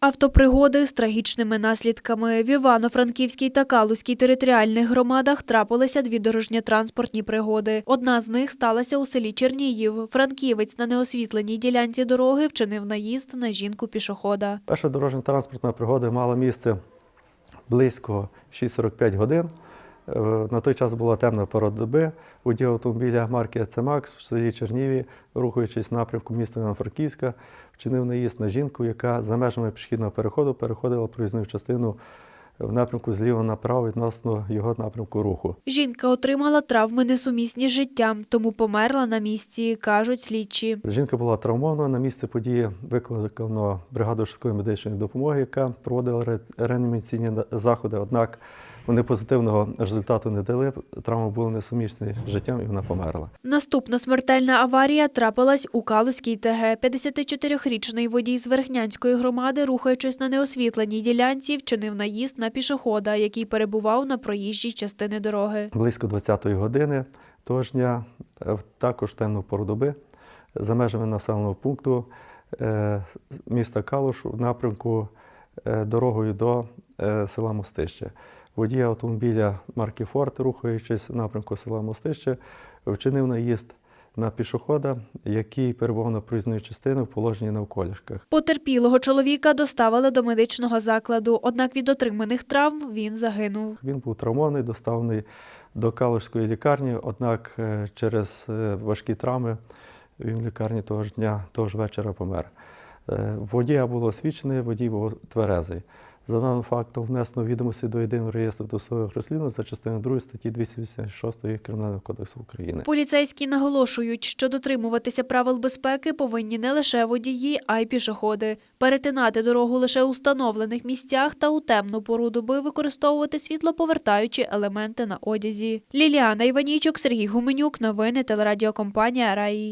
Автопригоди з трагічними наслідками. В Івано-Франківській та Калузькій територіальних громадах трапилися дві дорожньо-транспортні пригоди. Одна з них сталася у селі Чернігів. Франківець на неосвітленій ділянці дороги вчинив наїзд на жінку-пішохода. Перша дорожньо-транспортна пригода мала місце близько 6.45 годин. На той час була темна пора доби. Водій автомобіля марки «Цемакс» в селі Черніві, рухаючись в напрямку міста Івано-Франківська, вчинив наїзд на жінку, яка за межами пішохідного переходу переходила проїзну частину в напрямку зліва направо відносно його напрямку руху. Жінка отримала травми несумісні з життям, тому померла на місці, кажуть слідчі. Жінка була травмована. На місце події викликано бригаду швидкої медичної допомоги, яка проводила ре- реанімаційні заходи. Однак вони позитивного результату не дали. Травми були несумісні з життям, і вона померла. Наступна смертельна аварія трапилась у Калузькій ТГ. 54-річний водій з Верхнянської громади, рухаючись на неосвітленій ділянці, вчинив наїзд на пішохода, який перебував на проїжджій частини дороги. Близько 20-ї години того ж дня, е, також темну пору доби, за межами населеного пункту е, міста Калуш в напрямку е, дорогою до села Мостище. Водій автомобіля марки Форд, рухаючись в напрямку села Мостище, вчинив наїзд на пішохода, який перебував на проїзної частини в положенні на околішках. Потерпілого чоловіка доставили до медичного закладу, однак від отриманих травм він загинув. Він був травмований, доставлений до Калужської лікарні, однак е, через е, важкі травми він в лікарні того ж дня, того ж вечора помер. Е, Водія було освічений, водій був тверезий. За даним фактом внесено відомості до єдиного реєстру досудових розслідувань за частиною 2 статті 286 Кримінального кодексу України. Поліцейські наголошують, що дотримуватися правил безпеки повинні не лише водії, а й пішоходи. Перетинати дорогу лише у встановлених місцях та у темну пору доби використовувати світлоповертаючі елементи на одязі. Ліліана Іванійчук, Сергій Гуменюк. Новини телерадіокомпанія Раї.